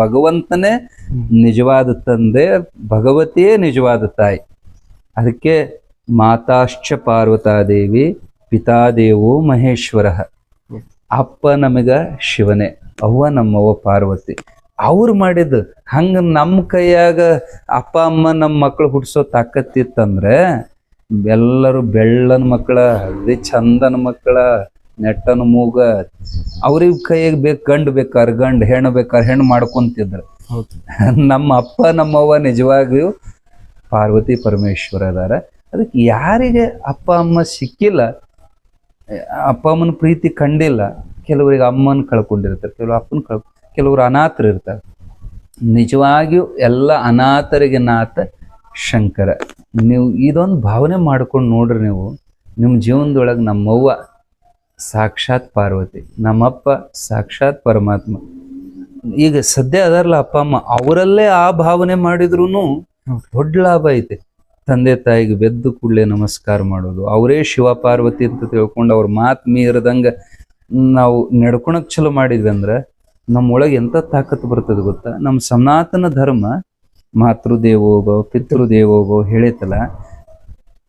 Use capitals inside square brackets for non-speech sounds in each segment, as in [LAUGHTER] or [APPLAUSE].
ಭಗವಂತನೇ ನಿಜವಾದ ತಂದೆ, ಭಗವತಿಯೇ ನಿಜವಾದ ತಾಯಿ. ಅದಕ್ಕೆ ಮಾತಾಶ್ಚ ಪಾರ್ವತಾದೇವಿ ಪಿತಾದೇವೋ ಮಹೇಶ್ವರ. ಅಪ್ಪ ನಮಗ ಶಿವನೇ, ಅವ್ವ ನಮ್ಮವ್ವ ಪಾರ್ವತಿ. ಅವ್ರು ಮಾಡಿದ್ದು ಹಂಗ ನಮ್ಮ ಕೈಯಾಗ ಅಪ್ಪ, ಅಮ್ಮ ನಮ್ಮ ಮಕ್ಕಳು ಹುಟ್ಟಿಸೋ ತಾಕತ್ತಿತ್ತಂದ್ರೆ, ಎಲ್ಲರೂ ಬೆಳ್ಳನ ಮಕ್ಕಳ ಅದೇ ಚಂದನ ಮಕ್ಕಳ ನೆಟ್ಟನ ಮೂಗ. ಅವ್ರಿಗೆ ಕೈಯಾಗ ಬೇಕು ಗಂಡು ಬೇಕಾದ್ರೆ ಗಂಡು ಹೆಣ್ಣು ಬೇಕಾರ್ ಹೆಣ್ಣು ಮಾಡ್ಕೊಂತಿದ್ರು. [LAUGHS] ನಮ್ಮ ಅಪ್ಪ ನಮ್ಮವ್ವ ನಿಜವಾಗಿಯೂ ಪಾರ್ವತಿ ಪರಮೇಶ್ವರ ಅದಾರ. ಅದಕ್ಕೆ ಯಾರಿಗೆ ಅಪ್ಪ ಅಮ್ಮ ಸಿಕ್ಕಿಲ್ಲ ಅಪ್ಪ ಅಮ್ಮನ ಪ್ರೀತಿ ಕಂಡಿಲ್ಲ ಕೆಲವರಿಗೆ ಅಮ್ಮನ ಕಳ್ಕೊಂಡಿರ್ತಾರೆ ಕೆಲವರು ಅಪ್ಪನ ಕಳ್ ಕೆಲವರು ಅನಾಥರು ಇರ್ತಾರೆ. ನಿಜವಾಗಿಯೂ ಎಲ್ಲ ಅನಾಥರಿಗೆ ನಾಥ ಶಂಕರ. ನೀವು ಇದೊಂದು ಭಾವನೆ ಮಾಡ್ಕೊಂಡು ನೋಡ್ರಿ ನೀವು. ನಿಮ್ಮ ಜೀವನದೊಳಗೆ ನಮ್ಮವ್ವ ಸಾಕ್ಷಾತ್ ಪಾರ್ವತಿ. ನಮ್ಮಪ್ಪ ಸಾಕ್ಷಾತ್ ಪರಮಾತ್ಮ. ಈಗ ಸದ್ಯ ಅದಾರಲ್ಲ ಅಪ್ಪ ಅಮ್ಮ ಅವರಲ್ಲೇ ಆ ಭಾವನೆ ಮಾಡಿದ್ರು ದೊಡ್ಡ ಲಾಭ ಐತೆ. ತಂದೆ ತಾಯಿಗೆ ಬೆದ್ದು ಕೂಡಲೇ ನಮಸ್ಕಾರ ಮಾಡೋದು ಅವರೇ ಶಿವ ಪಾರ್ವತಿ ಅಂತ ತಿಳ್ಕೊಂಡು ಅವ್ರ ಮಾತು ಮೀರದಂಗ ನಾವು ನಡ್ಕೊಳಕ್ ಚಲೋ ಮಾಡಿದ್ವಿ ಅಂದ್ರೆ ನಮ್ಮೊಳಗೆ ಎಂತ ತಾಕತ್ತು ಬರ್ತದೆ ಗೊತ್ತಾ? ನಮ್ಮ ಸನಾತನ ಧರ್ಮ ಮಾತೃದೇವೋಭವ ಪಿತೃದೇವೋಭವ ಹೇಳೈತಲ್ಲ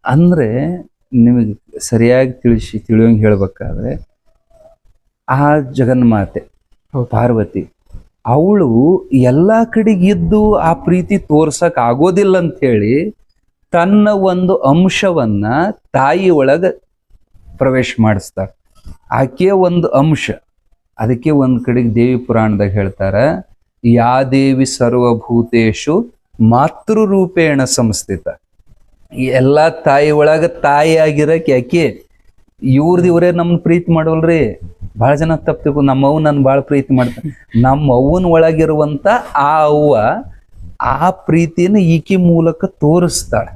ಅಂದ್ರೆ ನಿಮಗೆ ಸರಿಯಾಗಿ ತಿಳಿಸಿ ತಿಳಿಯೋಂಗೆ ಹೇಳಬೇಕಾದ್ರೆ ಆ ಜಗನ್ಮಾತೆ. ಪಾರ್ವತಿ ಅವಳು ಎಲ್ಲ ಕಡೆಗೆ ಇದ್ದು ಆ ಪ್ರೀತಿ ತೋರ್ಸಕ್ ಆಗೋದಿಲ್ಲ ಅಂತ ಹೇಳಿ ತನ್ನ ಒಂದು ಅಂಶವನ್ನ ತಾಯಿ ಒಳಗ ಪ್ರವೇಶ ಮಾಡಿಸ್ತಾಳೆ. ಆಕೆಯ ಒಂದು ಅಂಶ. ಅದಕ್ಕೆ ಒಂದು ಕಡೆಗೆ ದೇವಿ ಪುರಾಣದಾಗ ಹೇಳ್ತಾರ ಯಾ ದೇವಿ ಸರ್ವಭೂತೇಶು ಮಾತೃರೂಪೇಣ ಸಂಸ್ಥಿತ. ಎಲ್ಲಾ ತಾಯಿ ಒಳಗ ತಾಯಿ ಆಗಿರಕ್ಕೆ ಯಾಕೆ ಇವ್ರದ್ದು ಇವರೇ ನಮ್ಮನ್ನ ಪ್ರೀತಿ ಮಾಡೋಲ್ರಿ ಭಾಳ ಜನ ತಪ್ಪು ನಮ್ಮ ಅವ್ವ ನನ್ ಭಾಳ ಪ್ರೀತಿ ಮಾಡ್ತಾರೆ ನಮ್ಮ ಅವ್ವನ ಒಳಗಿರುವಂತ ಆ ಅವ್ವ ಆ ಪ್ರೀತಿನ ಈಕೆ ಮೂಲಕ ತೋರಿಸ್ತಾಳೆ.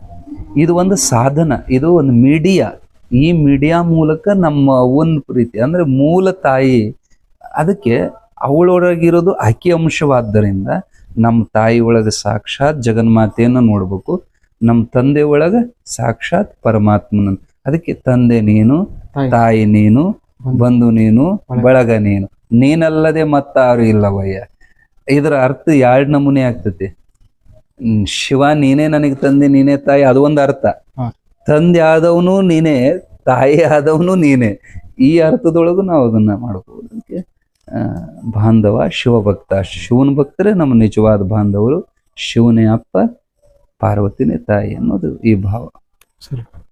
ಇದು ಒಂದು ಸಾಧನ, ಇದು ಒಂದು ಮೀಡಿಯಾ. ಈ ಮೀಡಿಯಾ ಮೂಲಕ ನಮ್ಮ ಅವ್ವನ ಪ್ರೀತಿ, ಅಂದ್ರೆ ಮೂಲ ತಾಯಿ, ಅದಕ್ಕೆ ಅವಳೊಳಗಿರೋದು ಆಕೆ ಅಂಶವಾದ್ದರಿಂದ ನಮ್ಮ ತಾಯಿ ಒಳಗೆ ಸಾಕ್ಷಾತ್ ಜಗನ್ಮಾತೆಯನ್ನು ನೋಡ್ಬೇಕು. ನಮ್ಮ ತಂದೆ ಒಳಗ ಸಾಕ್ಷಾತ್ ಪರಮಾತ್ಮನ ಅದಕ್ಕೆ ತಂದೆ ನೀನು ತಾಯಿ. ನೀನು ಬಂಧು ನೀನು ಬಳಗ ನೀನು. ನೀನಲ್ಲದೆ ಮತ್ತಾರು ಇಲ್ಲವಯ್ಯ. ಇದರ ಅರ್ಥ ಎರಡು ನಮೂನೆ ಆಗ್ತತಿ? ಶಿವ ನೀನೇ ನನಗೆ ತಂದೆ ನೀನೇ ತಾಯಿ ಅದು ಒಂದು ಅರ್ಥ. ತಂದೆ ಆದವನು ನೀನೇ ತಾಯಿ ಆದವನು ನೀನೇ. ಈ ಅರ್ಥದೊಳಗು ನಾವು ಅದನ್ನ ಮಾಡಬಹುದು ಅದಕ್ಕೆ ಶಿವ ಬಾಂಧವ ಶಿವಭಕ್ತ. ಶಿವನ ಭಕ್ತರೇ ನಮ್ಮ ನಿಜವಾದ ಬಾಂಧವರು. ಶಿವನೇ ಅಪ್ಪ ಪಾರ್ವತಿನೇ ತಾಯಿ ಅನ್ನೋದು ಈ ಭಾವ. ಸರಿ.